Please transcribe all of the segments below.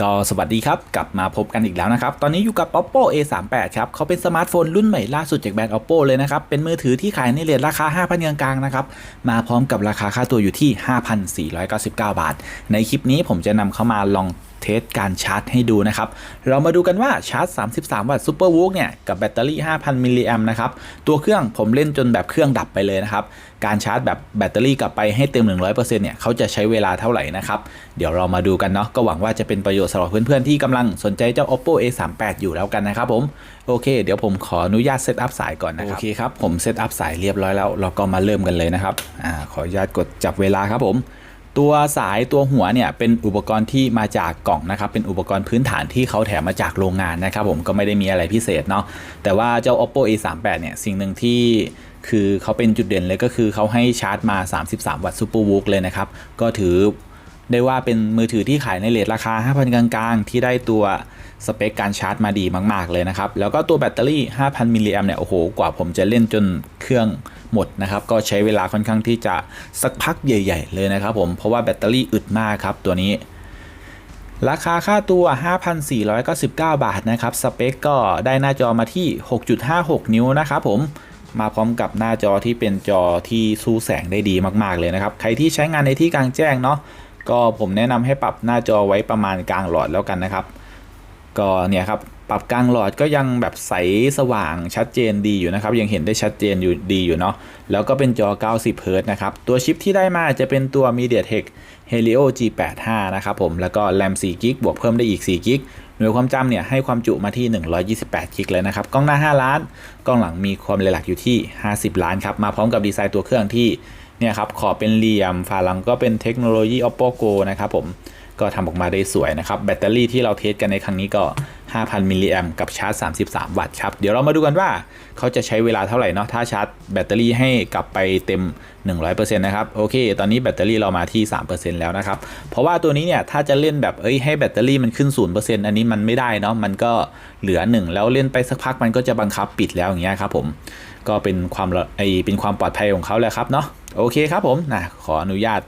ก็สวัสดีครับ กลับมาพบกันอีกแล้วนะครับ ตอนนี้อยู่กับ oppo a 3 8ครับเขาเป็นสมาร์ทโฟนรุ่นใหม่ล่าสุดจากแบรนด์ oppo เลยนะครับ เป็นมือถือที่ขายในเรทราคา 5,000กลางนะครับ มาพร้อมกับราคาค่าตัวอยู่ที่ 5,499 บาท ในคลิปนี้ผมจะนำเข้ามาลอง เทสการชาร์จให้ดูนะครับ เรามาดูกันว่าชาร์จ 33 วัตต์ซูเปอร์วูกเนี่ย กับแบตเตอรี่ 5,000 มิลลิแอมนะครับ ตัวเครื่องผมเล่นจนแบบเครื่องดับไปเลยนะครับ การชาร์จแบบแบตเตอรี่กลับไปให้เต็ม 100%เนี่ยเขาจะใช้เวลาเท่าไหร่นะครับ เดี๋ยวเรามาดูกันเนาะก็หวังว่าจะเป็นประโยชน์สำหรับเพื่อนๆที่กำลังสนใจเจ้า oppo a 3 8อยู่แล้วกันนะครับผมโอเค เดี๋ยวผมขออนุญาตเซตอัพสายก่อนนะครับโอเคครับผมเซตอัพสายเรียบร้อยแล้วเราก็มาเริ่มกันเลยนะครับอ่าขออนุญาตกดจับเวลาครับผม ตัวสายตัวหัวเนี่ยเป็นอุปกรณ์ที่มาจากกล่องนะครับ เป็นอุปกรณ์พื้นฐานที่เขาแถมมาจากโรงงานนะครับผมก็ไม่ได้มีอะไรพิเศษเนาะแต่ว่าเจ้า oppo a 3 8เนี่ยสิ่งหนึ่งที่คือเขาเป็นจุดเด่นเลยก็คือเขาให้ชาร์จมา 33 วัตต์ซูเปอร์วูกเลยนะครับ ก็ถือได้ว่าเป็นมือถือที่ขายในเลทราคา 5,000 กลางๆ ที่ได้ตัวสเปคการชาร์จมาดีมาก ๆ เลยนะครับ แล้วก็ตัวแบตเตอรี่ 5,000 มิลลิแอมเนี่ย โอ้โห กว่าผมจะเล่นจนเครื่อง หมดนะครับก็ใช้เวลาค่อนข้างที่จะสักพักใหญ่ ๆ เลยนะครับผมเพราะว่าแบตเตอรี่อึดมากครับตัวนี้ ราคาค่าตัว 5,499 บาทนะครับสเปคก็ได้หน้าจอมาที่ 6.56 นิ้วนะครับผมมาพร้อมกับหน้าจอที่เป็นจอที่สู้แสงได้ดีมากๆเลยนะครับใครที่ใช้งานในที่กลางแจ้งเนาะก็ผมแนะนำให้ปรับหน้าจอไว้ประมาณกลางหลอดแล้วกันนะครับ ก็เนี่ยครับ ปรับกลางหลอดก็ยังแบบใสสว่างชัดเจนดีอยู่นะครับ ยังเห็นได้ชัดเจนอยู่ดีอยู่เนาะแล้วก็เป็นจอ 90 Hz นะครับ ตัวชิปที่ได้มาจะเป็นตัว MediaTek Helio G85 นะครับผมแล้วก็ RAM 4 g b บวกเพิ่มได้อีก4 g b หน่วยความจำเนี่ยให้ความจุมาที่ 128 g b เลยนะครับ กล้องหน้า 5 ล้าน กล้องหลังมีความเร็วหลักอยู่ที่ 50 ล้านครับ มาพร้อมกับดีไซน์ตัวเครื่องที่เนี่ยครับขอบเป็นเหลี่ยมฝาหลังก็เป็นเทคโนโลยี Oppo Go นะครับผมก็ทำออกมาได้สวยนะครับ แบตเตอรี่ที่เราเทสกันในครั้งนี้ก็ 5,000 มิลลิแอมกับชาร์จ 33 วัตต์ครับ เดี๋ยวเรามาดูกันว่าเขาจะใช้เวลาเท่าไหร่เนาะถ้าชาร์จแบตเตอรี่ให้กลับไปเต็ม 100%นะครับ โอเค ตอนนี้แบตเตอรี่เรามาที่ 3%แล้วนะครับ เพราะว่าตัวนี้เนี่ยถ้าจะเล่นแบบเอ้ยให้แบตเตอรี่มันขึ้น 0%อันนี้มันไม่ได้เนาะมันก็เหลือ 1 แล้วเล่นไปสักพักมันก็จะบังคับปิดแล้วอย่างเงี้ยครับผมก็เป็นความไอเป็นความปลอดภัยของเขาแหละครับเนาะ โอเคครับผมนะขออนุญาต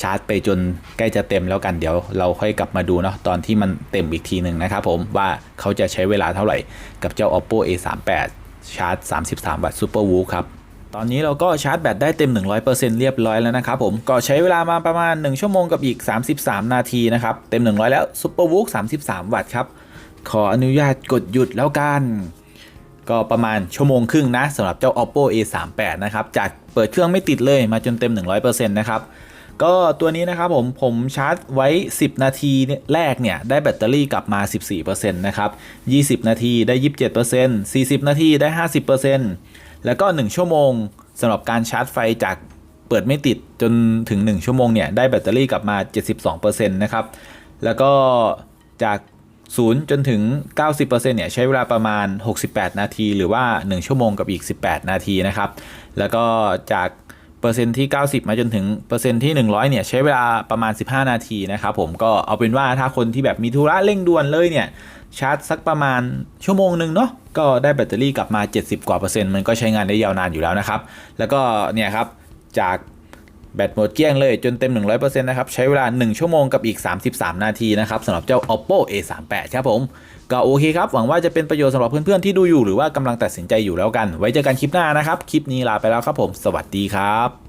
ชาร์จไปจนใกล้จะเต็มแล้วกันเดี๋ยวเราค่อยกลับมาดูเนาะตอนที่มันเต็มอีกทีหนึ่งนะครับผมว่าเขาจะใช้เวลาเท่าไหร่กับเจ้า oppo a 3 8ชาร์จ 33 วัตต์ super w o o ครับตอนนี้เราก็ชาร์จแบตได้เต็ม 100%เรียบร้อยแล้วนะครับผมก็ใช้เวลามาประมาณ 1 ชั่วโมงกับอีก 33 นาทีนะครับ เต็ม 100 แล้ว super w o o 33 วัตต์ครับ ขออนุญาตกดหยุดแล้วกัน ก็ประมาณชั่วโมงครึ่งนะสำหรับเจ้า oppo a 3 8นะครับ จากเปิดเครื่องไม่ติดเลยมาจนเต็ม 100%นะครับ ก็ตัวนี้นะครับผม ผมชาร์จไว้ 10 นาทีแรกเนี่ย ได้แบตเตอรี่กลับมา 14%นะครับ 20 นาทีได้ 27% 40 นาทีได้ 50%แล้วก็ 1 ชั่วโมงสำหรับการชาร์จไฟจากเปิดไม่ติดจนถึง 1 ชั่วโมงเนี่ย ได้แบตเตอรี่กลับมา 72%นะครับ แล้วก็จาก 0 จนถึง 90%เนี่ยใช้เวลาประมาณ 68 นาที หรือว่า 1 ชั่วโมงกับอีก 18 นาทีนะครับ แล้วก็จากเปอร์เซ็นต์ที่ 90 มาจนถึงเปอร์เซ็นต์ที่ 100 เนี่ยใช้เวลาประมาณ 15 นาทีนะครับผมก็เอาเป็นว่าถ้าคนที่แบบมีธุระเร่งด่วนเลยเนี่ยชาร์จสักประมาณชั่วโมงหนึ่งเนาะก็ได้แบตเตอรี่กลับมา 70 กว่าเปอร์เซ็นต์มันก็ใช้งานได้ยาวนานอยู่แล้วนะครับ แล้วก็เนี่ยครับจาก แบตหมดเกลี้ยงเลยจนเต็ม 100%นะครับ ใช้เวลา 1 ชั่วโมงกับอีก 33 นาทีนะครับสำหรับเจ้า oppo a 3 8ครับผม ก็โอเคครับ หวังว่าจะเป็นประโยชน์สำหรับเพื่อนๆที่ดูอยู่หรือว่ากำลังตัดสินใจอยู่แล้วกัน ไว้เจอกันคลิปหน้านะครับ คลิปนี้ลาไปแล้วครับผม สวัสดีครับ